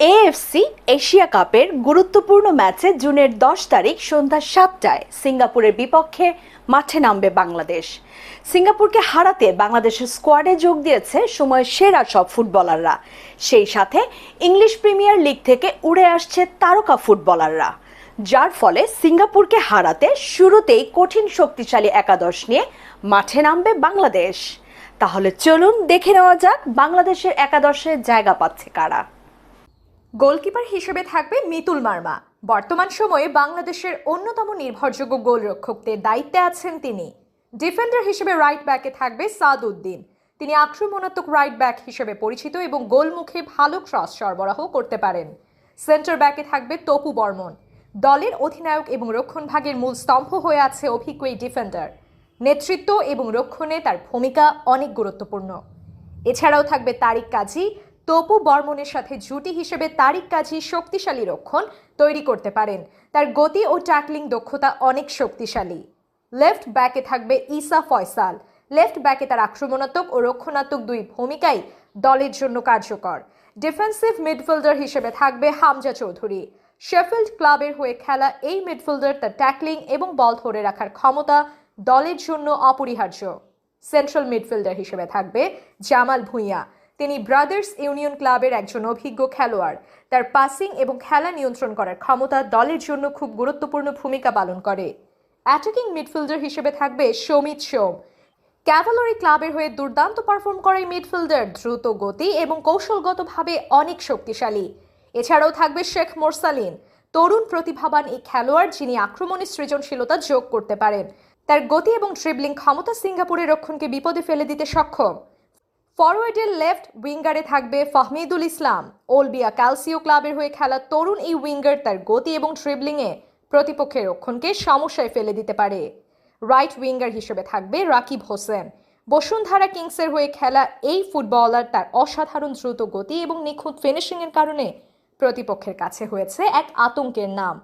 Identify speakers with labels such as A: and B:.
A: AFC Asia কাপের গুরুত্বপূর্ণ ম্যাচে জুনের দশ তারিখ সন্ধ্যা সাতটায় সিঙ্গাপুরের বিপক্ষে মাঠে নামবে বাংলাদেশ। সিঙ্গাপুরকে হারাতে বাংলাদেশের স্কোয়াডে যোগ দিয়েছে সময়ের সেরা সব ফুটবলাররা। সেই সাথে ইংলিশ প্রিমিয়ার লিগ থেকে উড়ে আসছে তারকা ফুটবলাররা। যার ফলে সিঙ্গাপুরকে হারাতে শুরুতেই কঠিন শক্তিশালী একাদশ নিয়ে মাঠে নামবে বাংলাদেশ। তাহলে চলুন দেখে নেওয়া যাক বাংলাদেশের একাদশে জায়গা পাচ্ছে কারা।
B: গোলকিপার হিসেবে থাকবে মিতুল মার্মা। বর্তমান সময়ে বাংলাদেশের অন্যতম নির্ভরযোগ্য গোলরক্ষকদের দায়িত্বে আছেন তিনি। ডিফেন্ডার হিসেবে রাইট ব্যাকে থাকবে সাদ উদ্দিন তিনি আক্রমণাত্মক রাইট ব্যাক হিসেবে পরিচিত এবং গোলমুখে ভালো ক্রস সরবরাহ করতে পারেন। সেন্টার ব্যাকে থাকবে তপু বর্মন। দলের অধিনায়ক এবং রক্ষণভাগের মূল স্তম্ভ হয়ে আছে অভিজ্ঞ এই ডিফেন্ডার নেতৃত্ব এবং রক্ষণে তার ভূমিকা অনেক গুরুত্বপূর্ণ। এছাড়াও থাকবে তারিক কাজী তপু বর্মনের সাথে জুটি হিসেবে তারিক কাজী শক্তিশালী রক্ষণ তৈরি করতে পারেন। তার গতি ও ট্যাকলিং দক্ষতা অনেক শক্তিশালী। লেফট ব্যাকে থাকবে ইসা ফয়সাল। লেফট ব্যাকে তার আক্রমণাত্মক ও রক্ষণাত্মক দুই ভূমিকাই দলের জন্য কার্যকর। ডিফেন্সিভ মিডফিল্ডার হিসেবে থাকবে হামজা চৌধুরী। শেফিল্ড ক্লাবের হয়ে খেলা এই মিডফিল্ডার তার ট্যাকলিং এবং বল ধরে রাখার ক্ষমতা দলের জন্য অপরিহার্য। সেন্ট্রাল মিডফিল্ডার হিসেবে থাকবে জামাল ভুঁইয়া। তিনি ব্রাদার্স ইউনিয়ন ক্লাবের একজন অভিজ্ঞ খেলোয়াড়। তার পাসিং এবং খেলা নিয়ন্ত্রণ করার ক্ষমতা দলের জন্য খুব গুরুত্বপূর্ণ ভূমিকা পালন করে। অ্যাটাকিং মিডফিল্ডার হিসেবে থাকবে সমিত সোম। ক্যাভালরি ক্লাবের হয়ে দুর্দান্ত পারফর্ম করে মিডফিল্ডার দ্রুত গতি এবং কৌশলগতভাবে অনেক শক্তিশালী। এছাড়াও থাকবে শেখ মোরসালিন, তরুণ প্রতিভাবান এই খেলোয়াড় যিনি আক্রমণে সৃজনশীলতা যোগ করতে পারেন। তার গতি এবং ড্রিবলিং ক্ষমতা সিঙ্গাপুরের রক্ষণকে বিপদে ফেলে দিতে সক্ষম। ফরওয়ার্ডের লেফট উইঙ্গারে থাকবে ফাহমিদুল ইসলাম। ওলবিয়া ক্যালসিও ক্লাবের হয়ে খেলা তরুণ এই উইঙ্গার তার গতি এবং ড্রিবলিংয়ে প্রতিপক্ষের রক্ষণকে সমস্যায় ফেলে দিতে পারে। রাইট উইঙ্গার হিসেবে থাকবে রাকিব হোসেন। বসুন্ধরা কিংসের হয়ে খেলা এই ফুটবলার তার অসাধারণ দ্রুত গতি এবং নিখুঁত ফিনিশিংয়ের কারণে প্রতিপক্ষের কাছে হয়েছে এক আতঙ্কের নাম।